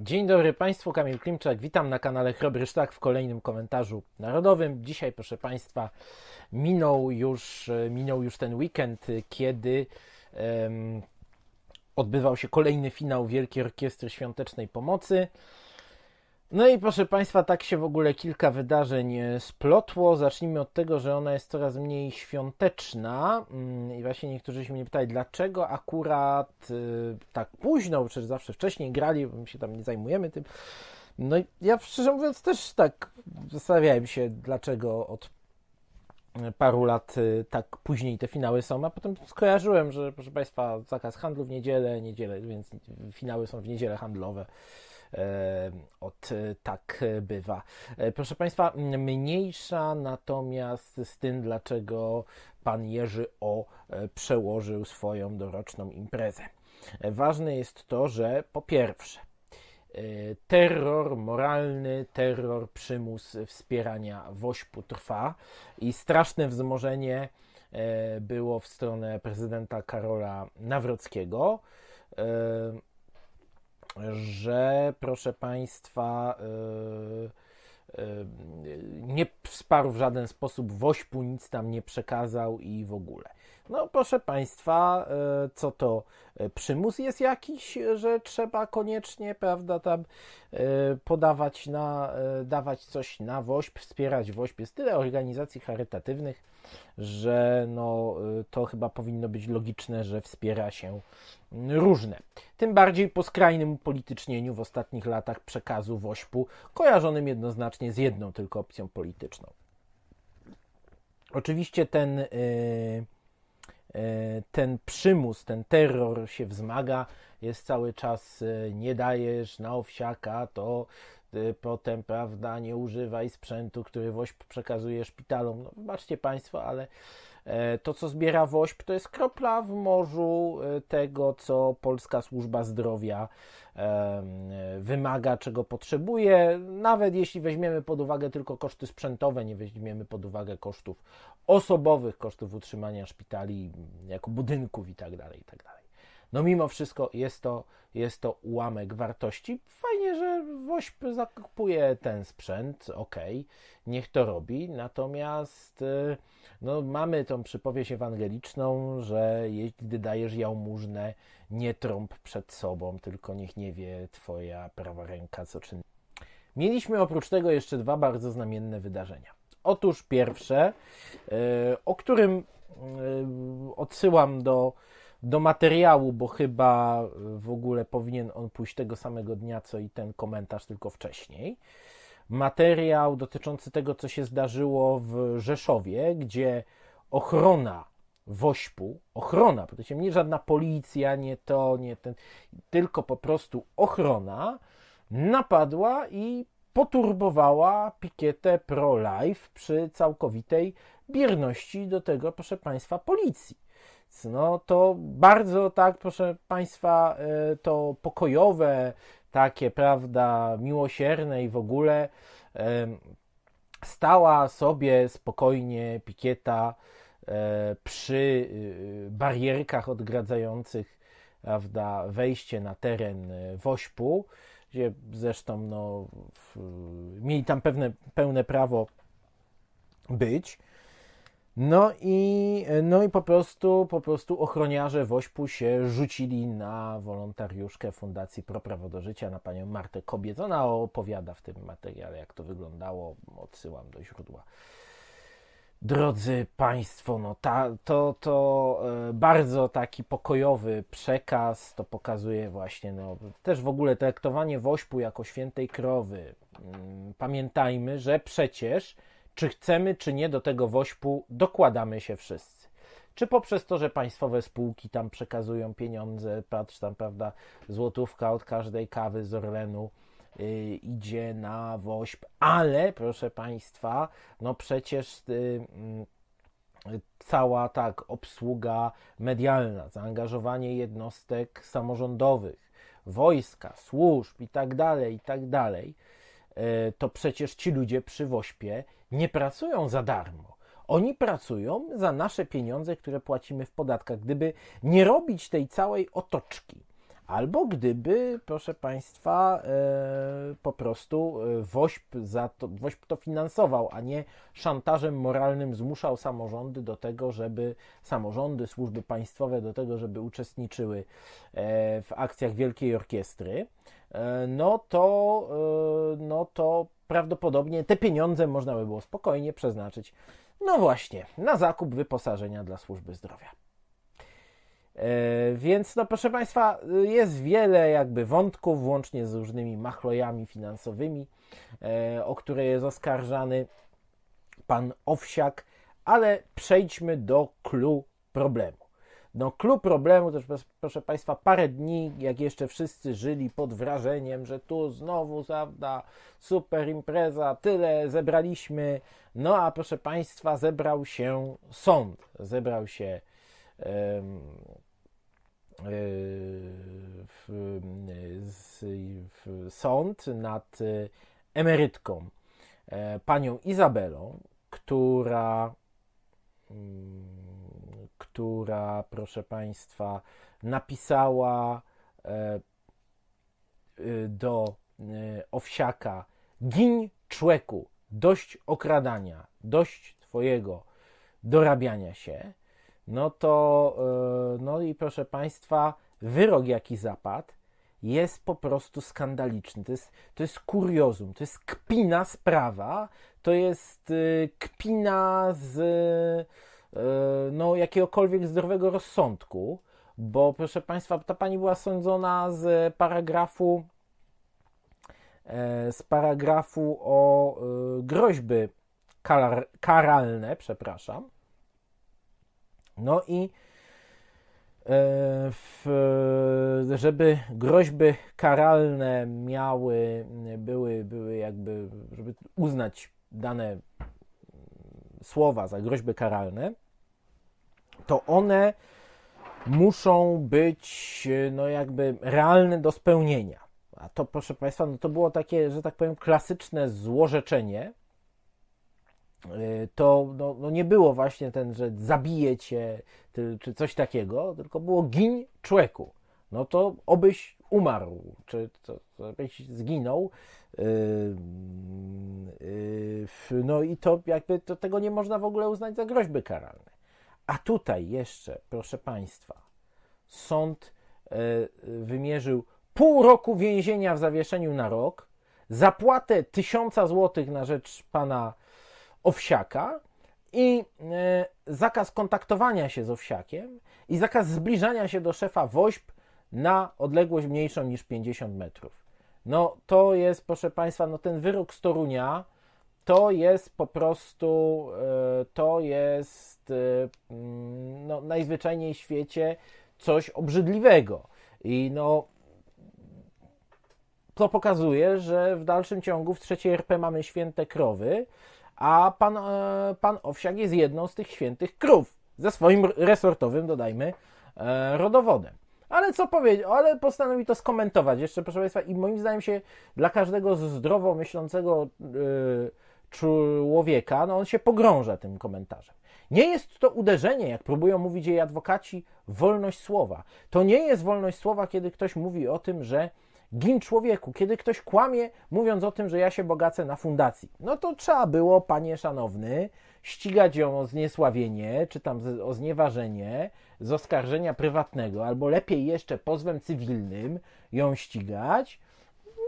Dzień dobry Państwu, Kamil Klimczak. Witam na kanale Chrobry Sztak w kolejnym komentarzu narodowym. Dzisiaj, proszę Państwa, minął już, e, minął już ten weekend, kiedy em, odbywał się kolejny finał Wielkiej Orkiestry Świątecznej Pomocy. No i proszę Państwa, tak się w ogóle kilka wydarzeń e, splotło. Zacznijmy od tego, że ona jest coraz mniej świąteczna. Mm, I właśnie niektórzy się mnie pytali, dlaczego akurat y, tak późno, przecież zawsze wcześniej grali, bo my się tam nie zajmujemy tym. No i ja szczerze mówiąc też tak zastanawiałem się, dlaczego od paru lat tak później te finały są, a potem skojarzyłem, że proszę Państwa, zakaz handlu w niedzielę, niedzielę, więc finały są w niedzielę handlowe. E, Od e, tak bywa. E, Proszę Państwa, mniejsza natomiast z tym, dlaczego pan Jerzy O e, przełożył swoją doroczną imprezę. E, Ważne jest to, że po pierwsze, e, terror moralny, terror, przymus wspierania wośpu trwa i straszne wzmożenie e, było w stronę prezydenta Karola Nawrockiego. E, że proszę Państwa yy, yy, nie wsparł w żaden sposób Wośpu, nic tam nie przekazał i w ogóle. No proszę Państwa, yy, co to przymus jest jakiś, że trzeba koniecznie, prawda, tam podawać na, dawać coś na Wośp, wspierać Wośp. Jest tyle organizacji charytatywnych, że no, y, to chyba powinno być logiczne, że wspiera się różne. Tym bardziej po skrajnym upolitycznieniu w ostatnich latach przekazu Wośpu, kojarzonym jednoznacznie z jedną tylko opcją polityczną. Oczywiście ten, y, y, ten przymus, ten terror się wzmaga, jest cały czas nie dajesz na owsiaka, to potem, prawda, nie używaj sprzętu, który WOŚP przekazuje szpitalom. No, wybaczcie Państwo, ale e, to, co zbiera WOŚP, to jest kropla w morzu e, tego, co Polska Służba Zdrowia e, wymaga, czego potrzebuje. Nawet jeśli weźmiemy pod uwagę tylko koszty sprzętowe, nie weźmiemy pod uwagę kosztów osobowych, kosztów utrzymania szpitali, jako budynków i tak No mimo wszystko jest to, jest to ułamek wartości. Fajnie, że WOŚP zakupuje ten sprzęt, ok, niech to robi, natomiast y, no, mamy tą przypowieść ewangeliczną, że gdy dajesz jałmużnę, nie trąb przed sobą, tylko niech nie wie twoja prawa ręka, co czyni. Mieliśmy oprócz tego jeszcze dwa bardzo znamienne wydarzenia. Otóż pierwsze, y, o którym y, odsyłam do do materiału, bo chyba w ogóle powinien on pójść tego samego dnia, co i ten komentarz, tylko wcześniej. Materiał dotyczący tego, co się zdarzyło w Rzeszowie, gdzie ochrona Wośpu, ochrona, to nie żadna policja, nie to, nie ten, tylko po prostu ochrona napadła i poturbowała pikietę pro-life przy całkowitej bierności do tego, proszę Państwa, policji. No to bardzo tak, proszę Państwa, e, to pokojowe, takie, prawda, miłosierne i w ogóle stała sobie spokojnie pikieta e, przy y, barierkach odgradzających, prawda, wejście na teren e, Wośpu, gdzie zresztą no, mieli tam pewne, pełne prawo być. No i, no i po prostu, po prostu ochroniarze Wośpu się rzucili na wolontariuszkę Fundacji Pro Prawo do Życia, na panią Martę Kobiec. Ona opowiada w tym materiale, jak to wyglądało. Odsyłam do źródła. Drodzy Państwo, no ta, to, to e, bardzo taki pokojowy przekaz, to pokazuje właśnie, no, też w ogóle traktowanie Wośpu jako świętej krowy. Mm, Pamiętajmy, że przecież czy chcemy, czy nie do tego wośpu dokładamy się wszyscy. Czy poprzez to, że państwowe spółki tam przekazują pieniądze, patrz tam, prawda, złotówka od każdej kawy z Orlenu yy, idzie na wośp, ale proszę państwa, no przecież yy, yy, cała tak obsługa medialna, zaangażowanie jednostek samorządowych, wojska, służb i tak dalej, i tak dalej, to przecież ci ludzie przy Wośpie nie pracują za darmo. Oni pracują za nasze pieniądze, które płacimy w podatkach. Gdyby nie robić tej całej otoczki, albo gdyby, proszę Państwa, e, po prostu e, WOŚP, za to, WOŚP to finansował, a nie szantażem moralnym zmuszał samorządy do tego, żeby samorządy, służby państwowe do tego, żeby uczestniczyły e, w akcjach Wielkiej Orkiestry, no to, no to prawdopodobnie te pieniądze można by było spokojnie przeznaczyć, no właśnie, na zakup wyposażenia dla służby zdrowia. E, więc, no proszę Państwa, jest wiele jakby wątków, włącznie z różnymi machlojami finansowymi, e, o które jest oskarżany pan Owsiak, ale przejdźmy do clue problemu. No, clue problemu, też proszę Państwa, parę dni, jak jeszcze wszyscy żyli pod wrażeniem, że tu znowu zawda super impreza, tyle zebraliśmy. No, a proszę Państwa, zebrał się sąd, zebrał się w sąd nad e, emerytką, e, panią Izabelą, która, mm, która, proszę Państwa, napisała e, do owsiaka: Gin człeku, dość okradania, dość Twojego dorabiania się no to, e, no i proszę Państwa, wyrok jaki zapadł jest po prostu skandaliczny. To jest, to jest kuriozum, to jest kpina sprawa, to jest e, kpina z e, no, jakiegokolwiek zdrowego rozsądku, bo proszę Państwa, ta pani była sądzona z paragrafu z paragrafu o groźby karalne, przepraszam, no i e, żeby groźby karalne miały, były, były jakby, żeby uznać dane słowa za groźby karalne, to one muszą być no jakby realne do spełnienia. A to, proszę Państwa, no to było takie, że tak powiem, klasyczne złorzeczenie, Y, to no, no nie było właśnie ten, że zabije cię, czy coś takiego, tylko było gin człeku. No to obyś umarł, czy to, to zginął. Yy, yy, no i to jakby to, tego nie można w ogóle uznać za groźby karalne. A tutaj jeszcze, proszę Państwa, sąd yy, wymierzył pół roku więzienia w zawieszeniu na rok, zapłatę tysiąca złotych na rzecz pana owsiaka i e, zakaz kontaktowania się z owsiakiem i zakaz zbliżania się do szefa WOŚP na odległość mniejszą niż 50 metrów. No to jest, proszę Państwa, no ten wyrok z Torunia to jest po prostu, e, to jest e, mm, no, najzwyczajniej w świecie coś obrzydliwego. I no, to pokazuje, że w dalszym ciągu w trzeciej RP mamy święte krowy, a pan, e, pan Owsiak jest jedną z tych świętych krów, ze swoim resortowym, dodajmy, rodowodem. Ale co powiedzieć, ale postanowi to skomentować jeszcze, proszę Państwa, i moim zdaniem się dla każdego zdrowo myślącego yy, człowieka, no on się pogrąża tym komentarzem. Nie jest to uderzenie, jak próbują mówić jej adwokaci, wolność słowa. To nie jest wolność słowa, kiedy ktoś mówi o tym, że Gin człowieku, kiedy ktoś kłamie, mówiąc o tym, że ja się bogacę na fundacji, no to trzeba było, panie szanowny, ścigać ją o zniesławienie, czy tam o znieważenie, z oskarżenia prywatnego, albo lepiej jeszcze pozwem cywilnym ją ścigać.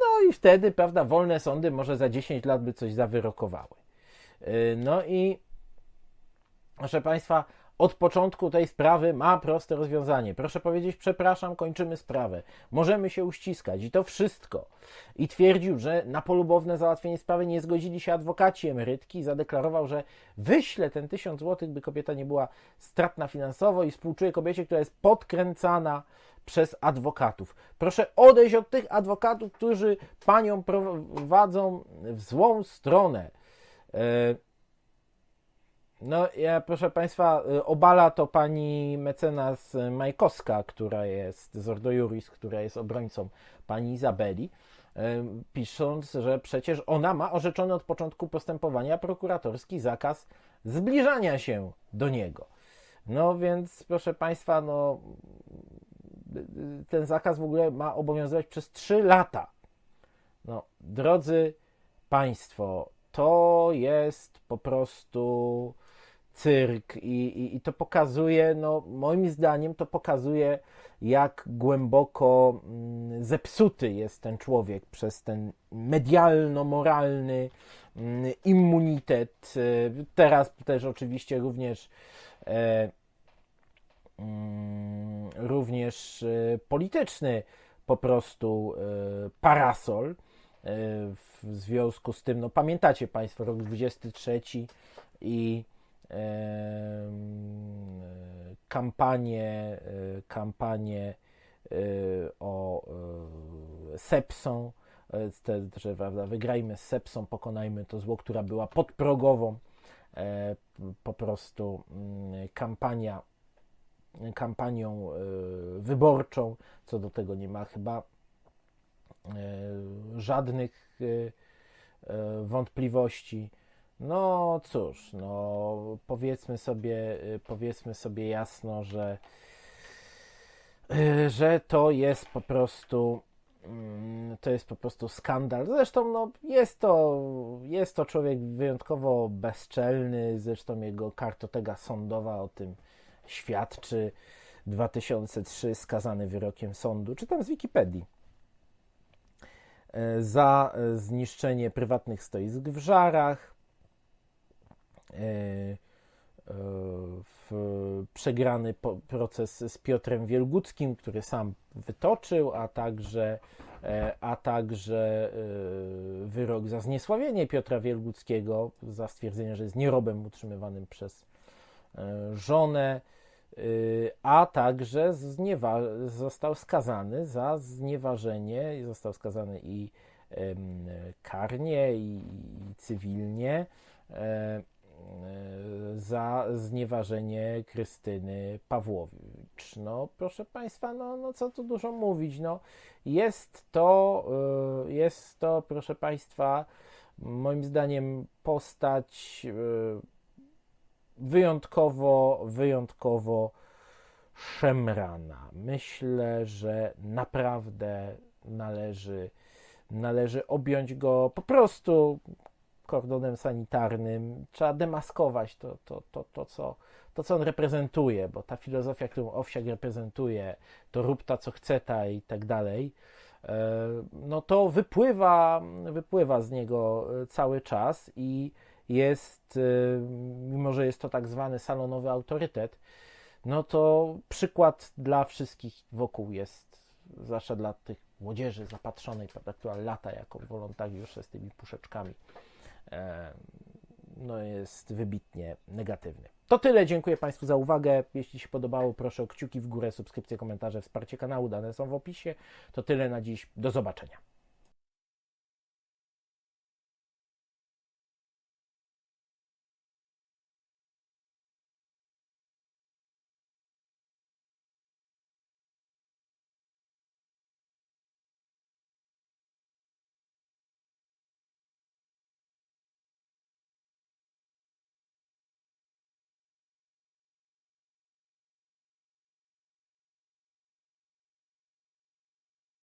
No i wtedy, prawda, wolne sądy może za 10 lat by coś zawyrokowały. Y, no i proszę Państwa, od początku tej sprawy ma proste rozwiązanie. Proszę powiedzieć, przepraszam, kończymy sprawę. Możemy się uściskać i to wszystko. I twierdził, że na polubowne załatwienie sprawy nie zgodzili się adwokaci emerytki i zadeklarował, że wyśle ten tysiąc złotych, by kobieta nie była stratna finansowo i współczuje kobiecie, która jest podkręcana przez adwokatów. Proszę odejść od tych adwokatów, którzy panią prowadzą w złą stronę. Yy, no, ja proszę Państwa, y, obala to pani mecenas Majkowska, która jest z Ordo Juris, która jest obrońcą pani Izabeli, y, pisząc, że przecież ona ma orzeczony od początku postępowania prokuratorski zakaz zbliżania się do niego. No więc, proszę Państwa, no, ten zakaz w ogóle ma obowiązywać przez 3 lata. No, drodzy Państwo, to jest po prostu cyrk i, i, i, to pokazuje, no moim zdaniem to pokazuje, jak głęboko mm, zepsuty jest ten człowiek przez ten medialno-moralny mm, immunitet. Teraz też oczywiście również e, mm, również e, polityczny po prostu e, parasol w związku z tym, no pamiętacie Państwo rok 23 i kampanię, e, kampanię e, o e, sepsą, że wygrajmy z sepsą, pokonajmy to zło, która była podprogową po prostu mm, kampania, kampanią wyborczą. Co do tego nie ma chyba żadnych wątpliwości. No cóż, no powiedzmy sobie, y, powiedzmy sobie jasno, że, y, że to jest po prostu mm, to jest po prostu skandal. Zresztą no, jest, to, jest to człowiek wyjątkowo bezczelny, zresztą jego kartoteka sądowa o tym świadczy. 2003 skazany wyrokiem sądu, czytam z Wikipedii, e, za zniszczenie prywatnych stoisk w Żarach, w przegrany proces z Piotrem Wielguckim, który sam wytoczył, a także, e, a także wyrok za zniesławienie Piotra Wielguckiego, za stwierdzenie, że jest nierobem utrzymywanym przez żonę, a także został skazany za znieważenie, został skazany i karnie, i cywilnie za znieważenie Krystyny Pawłowicz. No, proszę Państwa, no, no co tu dużo mówić, no, jest to, y, jest to, proszę Państwa, moim zdaniem postać y, wyjątkowo, wyjątkowo szemrana. Myślę, że naprawdę należy, należy objąć go po prostu kordonem sanitarnym, trzeba demaskować to, to, to, to, co, to, co on reprezentuje, bo ta filozofia, którą Owsiak reprezentuje, to rób ta, co chce ta i tak dalej, e, no to wypływa, wypływa z niego e, cały czas i jest, e, mimo że jest to tak zwany salonowy autorytet, no to przykład dla wszystkich wokół jest, zwłaszcza dla tych młodzieży zapatrzonej, prawda, która lata jako wolontariusze z tymi puszeczkami no jest wybitnie negatywny. To tyle, dziękuję Państwu za uwagę. Jeśli się podobało, proszę o kciuki w górę, subskrypcje, komentarze, wsparcie kanału, dane są w opisie. To tyle na dziś, do zobaczenia.